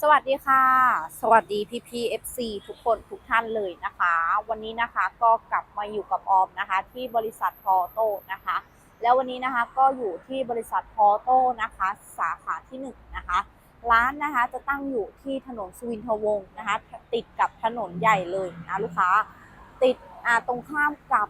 สวัสดีค่ะ สวัสดีพี่พีเอฟซีทุกคนทุกท่านเลยนะคะ วันนี้นะคะก็กลับมาอยู่กับออมนะคะ ที่บริษัทพอโต้นะคะ แล้ววันนี้นะคะก็อยู่ที่บริษัทพอโต้นะคะ สาขาที่หนึ่งนะคะร้านนะคะจะตั้งอยู่ที่ถนนสุวินทวงศ์นะคะ ติดกับถนนใหญ่เลยนะลูกค้า ติดตรงข้ามกับ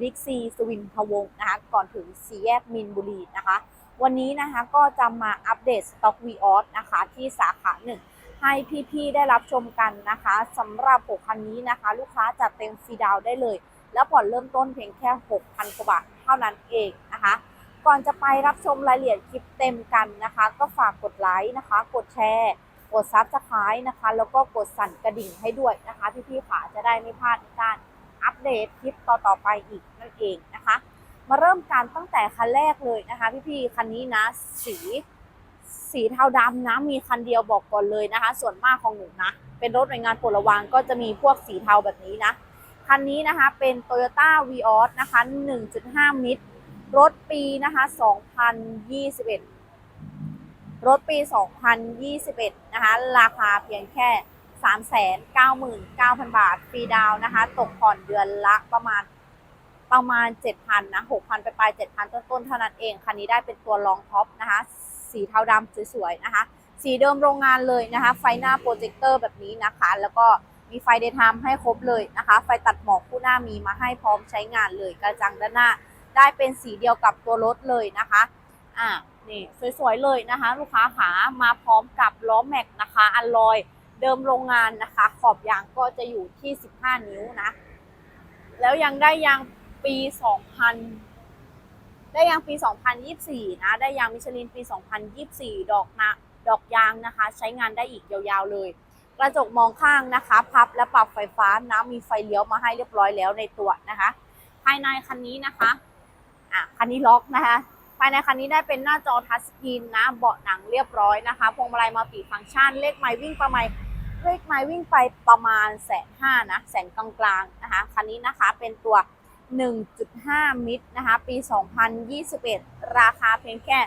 บิ๊กซีสุวินทวงศ์นะคะ ก่อนถึงสี่แยกมินบุรีนะคะ วันนี้นะคะก็จะมาอัปเดตสต็อกวีออสนะคะที่สาขาหนึ่งให้พี่ๆได้รับชมกันนะคะสำหรับ 6 คันนี้นะคะ ลูกค้าจัดเต็มฟรีดาวได้เลย แล้วผ่อนเริ่มต้นเพียงแค่ 6,000กว่าบาทเท่านั้นเองนะคะ ก่อนจะไปรับชมรายละเอียดคลิปเต็มกันนะคะ ก็ฝากกดไลค์นะคะ กดแชร์กดซับสไครต์นะคะ แล้วก็กดสั่นกระดิ่งให้ด้วยนะคะ พี่ๆขาจะได้ไม่พลาดการอัปเดตคลิปต่อๆไปอีกนั่นเองนะคะ มาเริ่มกันตั้งแต่คันแรกเลยนะคะ พี่ๆคันนี้นะสีสีเทาดำนะมีคันเดียวบอกก่อนเลยนะคะ ส่วนมากของหนูนะ เป็นรถหน่วยงานปลดระวางก็จะมีพวกสีเทาแบบนี้นะคันนี้นะคะเป็น Toyota v ีออสนะคะ 1.5 มิตร รถปีนะคะ 2021 รถปี 2021 นะคะ ราคาเพียงแค่ 399,000 บาทฟรีดาวนะคะ ตกผ่อนเดือนละประมาณ ประมาณ 7,000นะ6,000 ไปปลาย7,000 ต้นๆ เท่านั้นเอง คันนี้ได้เป็นตัวรองท็อปนะคะ สีเทาดำสวยๆ นะคะ สีเดิมโรงงานเลยนะคะ ไฟหน้าโปรเจคเตอร์แบบนี้นะคะ แล้วก็มีไฟเดย์ไทม์ให้ครบเลยนะคะ ไฟตัดหมอกคู่หน้ามีมาให้พร้อมใช้งานเลย กระจังด้านหน้าได้เป็นสีเดียวกับตัวรถเลยนะคะ อ่า นี่สวยๆ เลยนะคะ ลูกค้าขามาพร้อมกับล้อแม็กนะคะ อัลลอยเดิมโรงงานนะคะ ขอบยางก็จะอยู่ที่ 15 นิ้วนะ แล้วยังได้ยาง ปี 2000 ได้ยางปี 2024 นะ ได้ยางมิชลินปี 2024 ดอกนะดอกยางนะคะ ใช้งานได้อีกยาวๆเลย กระจกมองข้างนะคะ พับและปรับไฟฟ้านะมีไฟเลี้ยวมาให้เรียบร้อยแล้วในตัวนะคะ ภายในคันนี้นะคะอะคันนี้ล็อกนะคะภายในคันนี้ได้เป็นหน้าจอทัชสกรีนนะ เบาะหนังเรียบร้อยนะคะ พวงมาลัยมัลติฟังก์ชัน เลขไมล์วิ่งประมาณ เลขไมล์วิ่งไปประมาณแสนห้านะ แสนกลางๆนะคะ คันนี้นะคะเป็นตัว 1.5 มิตรนะคะ ปี 2021 ราคาเพียงแค่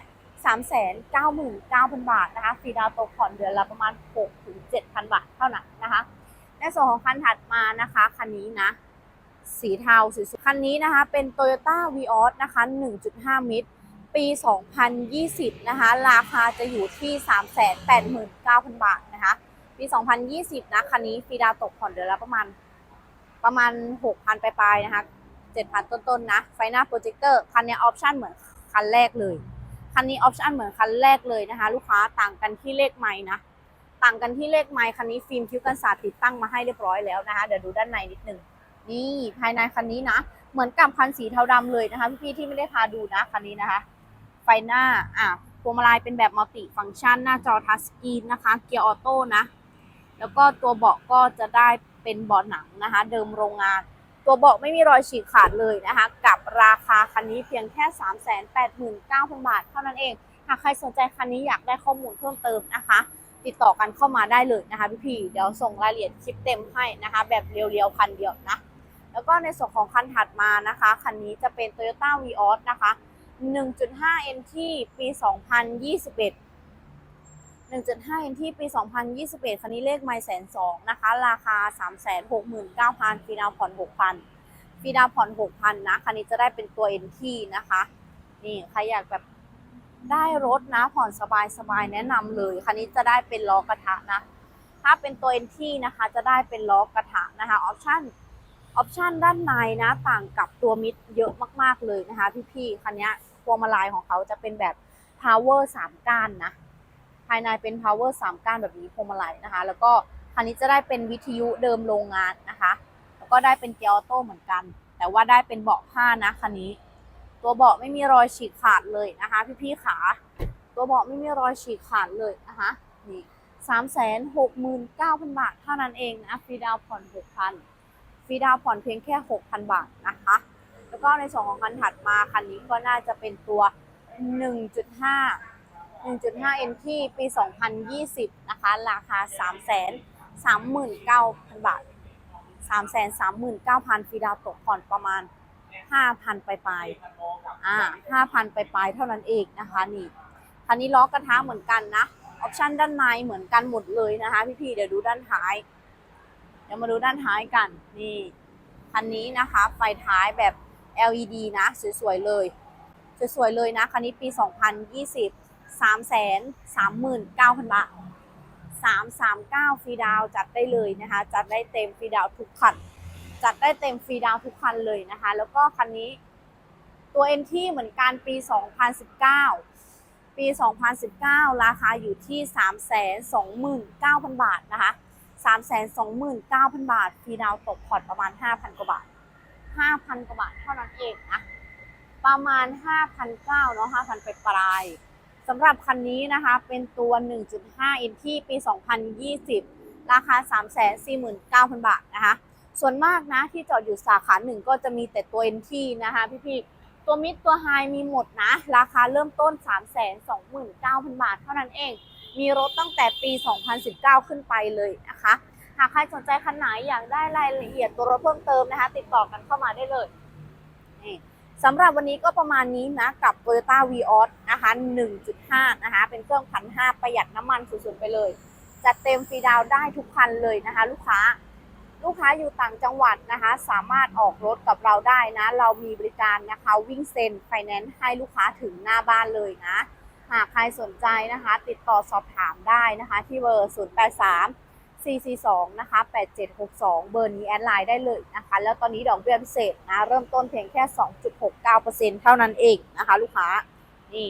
399,000 บาทนะคะฟรีดาวตกผ่อนเดือนละประมาณ 6-7,000 บาทเท่านั้นนะคะ ในส่วนของคันถัดมานะคะ คันนี้นะ สีเทาสวยๆคันนี้นะคะ เป็น Toyota v ีออสนะคะ 1.5 มิตร ปี 2020 นะคะ ราคาจะอยู่ที่ 389,000 บาทนะคะ ปี 2020 นะ คันนี้ฟรีดาวตกผ่อนเดือนละประมาณประมาณ 6,000ปลายๆนะคะ 7,000 ต้นๆนะไฟหน้าโปรเจคเตอร์คันนี้ออปชั่นเหมือนคันแรกเลย คันนี้ออปชั่นเหมือนคันแรกเลยนะคะ ลูกค้าต่างกันที่เลขไม้นะต่างกันที่เลขไม้คันนี้ฟิล์มคิ้วกันศาสตร์ติดตั้งมาให้เรียบร้อยแล้วนะคะเดี๋ยวดูด้านในนิดนึงนี่ภายในคันนี้นะ เหมือนกับคันสีเทาดำเลยนะคะพี่ๆที่ไม่ได้พาดูนะคันนี้นะคะ ไฟหน้าอะพวงมาลัยเป็นแบบมัลติฟังก์ชัน หน้าจอทัชสกรีนนะคะ เกียร์ออโต้นะ แล้วก็ตัวเบาะก็จะได้เป็นเบาะหนังนะคะ เดิมโรงงาน ตัวเบาะไม่มีรอยฉีกขาดเลยนะคะ กับราคาคันนี้เพียงแค่ 389,000 บาท เท่านั้นเอง หากใครสนใจคันนี้อยากได้ข้อมูลเพิ่มเติมนะคะ ติดต่อกันเข้ามาได้เลยนะคะพี่ๆเดี๋ยวส่งรายละเอียดคลิปเต็มให้นะคะ แบบเรียวๆคันเดียวนะ แล้วก็ในส่วนของคันถัดมานะคะ คันนี้จะเป็น Toyota v ีออสนะคะ 1.5 NT ปี 2021 1.5 NT ปี 2021 คันนี้เลขไม่แสนสองนะคะ ราคา 369,000ฟรีดาวผ่อน 6,000ฟรีดาวผ่อน 6,000 นะ คันนี้จะได้เป็นตัว NT นะคะ นี่ใครอยากแบบได้รถนะ ผ่อนสบายสบายๆแนะนำเลย คันนี้จะได้เป็นล้อกระทะนะ ถ้าเป็นตัว NT นะคะ จะได้เป็นล้อกระทะนะคะออปชั่นออปชันด้านในนะ ต่างกับตัวมิดเยอะมาก ๆ เลยนะคะ พี่ๆคันนี้พวงมาลัยของเขาจะเป็นแบบ power 3 ก้านนะ ภายในเป็น power 3ก้านแบบนี้พวงมาลัยนะคะ แล้วก็คันนี้จะได้เป็นวิทยุเดิมโรงงานนะคะ แล้วก็ได้เป็นเกียร์ออโต้เหมือนกัน แต่ว่าได้เป็นเบาะผ้านะคันนี้ ตัวเบาะไม่มีรอยฉีกขาดเลยนะคะ พี่ๆขาตัวเบาะไม่มีรอยฉีกขาดเลยนะคะนี่สามแสนหกหมื่นเก้าพันบาทเท่านั้นเองนะฟรีดาวน์ผ่อนหกพันฟรีดาวน์ผ่อนเพียงแค่6,000บาทนะคะ แล้วก็ในส่วนของคันถัดมาคันนี้ก็น่าจะเป็นตัว1.5 1.5 NT ปี 2020 นะคะ ราคา 339,000 บาท 339,000 ฟรีดาวน์ตกผ่อนประมาณ 5,000ปลายๆอ่า5,000ปลายๆเท่านั้นเองนะคะนี่คันนี้ล้อกระทะเหมือนกันนะ ออปชันด้านในเหมือนกันหมดเลยนะคะพี่ๆ เดี๋ยวดูด้านท้าย เดี๋ยวมาดูด้านท้ายกัน นี่คันนี้นะคะ ไฟท้ายแบบ LED นะ สวยๆเลย สวยๆเลยนะ คันนี้ปี 2020 3 3 9 0 0 0 บาท 339 ฟรีดาวจัดได้เลยนะคะ จัดได้เต็มฟรีดาวทุกคัน จัดได้เต็มฟรีดาวทุกคันเลยนะคะ แล้วก็คันนี้ตัว NT เหมือนกันปี 2019 ปี 2019 ราคาอยู่ที่ 329,000 บาทนะคะ 329,000 บาท ฟรีดาวตกผ่อนประมาณ 5,000 กว่าบาท 5,000 กว่าบาทเท่านั้นเองนะ ประมาณ 5,900เนาะ5,000ไปปลาย สำหรับคันนี้นะคะเป็นตัว 1.5 NT ปี 2020 ราคา 349,000 บาทนะคะ ส่วนมากนะที่จอดอยู่สาขาหนึ่งก็จะมีแต่ตัว NT นะคะพี่ๆ ตัวมิดตัวไฮมีหมดนะ ราคาเริ่มต้น 329,000 บาทเท่านั้นเอง มีรถตั้งแต่ปี 2019 ขึ้นไปเลยนะคะ หากใครสนใจคันไหนอยากได้รายละเอียดตัวรถเพิ่มเติมนะคะ ติดต่อกันเข้ามาได้เลยนี่ สำหรับวันนี้ก็ประมาณนี้นะกับ Toyota v ีออสนะคะ 1.5 นะคะ เป็นเครื่องพันห้าประหยัดน้ำมันสุดๆไปเลย จัดเต็มฟรีดาวได้ทุกคันเลยนะคะ ลูกค้า ลูกค้าอยู่ต่างจังหวัดนะคะ สามารถออกรถกับเราได้นะ เรามีบริการนะคะ วิ่งเซ็นไฟแนนซ์ให้ลูกค้าถึงหน้าบ้านเลยนะ หากใครสนใจนะคะ ติดต่อสอบถามได้นะคะ ที่เบอร์ 083 442นะคะ8762 เบอร์นี้แอดไลน์ได้เลยนะคะ แล้วตอนนี้ดอกเบี้ยพิเศษนะเริ่มต้นเพียงแค่ 2.69%เท่านั้นเองนะคะลูกค้านี่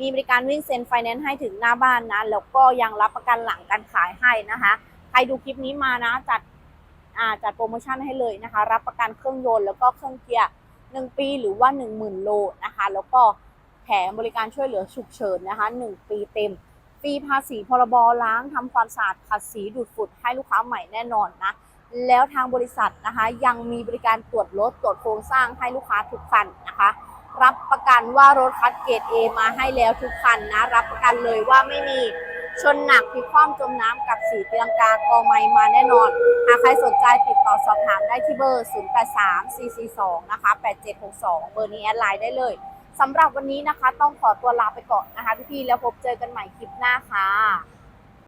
มีบริการวิ่งเซ็นไฟแนนซ์ให้ถึงหน้าบ้านนะ แล้วก็ยังรับประกันหลังการขายให้นะคะ ใครดูคลิปนี้มานะจัดอ่าจัดโปรโมชั่นให้เลยนะคะ รับประกันเครื่องยนต์แล้วก็เครื่องเกียร์ 1 ปีหรือว่า 10,000 โลนะคะ แล้วก็แถมบริการช่วยเหลือฉุกเฉินนะคะ 1 ปีเต็ม ฟรีภาษีพรบล้างทำความสะอาดขัดสีดูดฝุ่นให้ลูกค้าใหม่แน่นอนนะ แล้วทางบริษัทนะคะ ยังมีบริการตรวจรถตรวจโครงสร้างให้ลูกค้าทุกคันนะคะ รับประกันว่ารถคัดเกรด A มาให้แล้วทุกคันนะ รับประกันเลยว่าไม่มีชนหนักพิคว่ำจมน้ำกับสีเตียงกากอไม้มาแน่นอน หากใครสนใจติดต่อสอบถามได้ที่เบอร์ 083 442 นะคะ 8762 เบอร์นี้แอดไลน์ได้เลย สำหรับวันนี้นะคะ ต้องขอตัวลาไปก่อนนะคะพี่ๆแล้วพบเจอกันใหม่คลิปหน้าค่ะ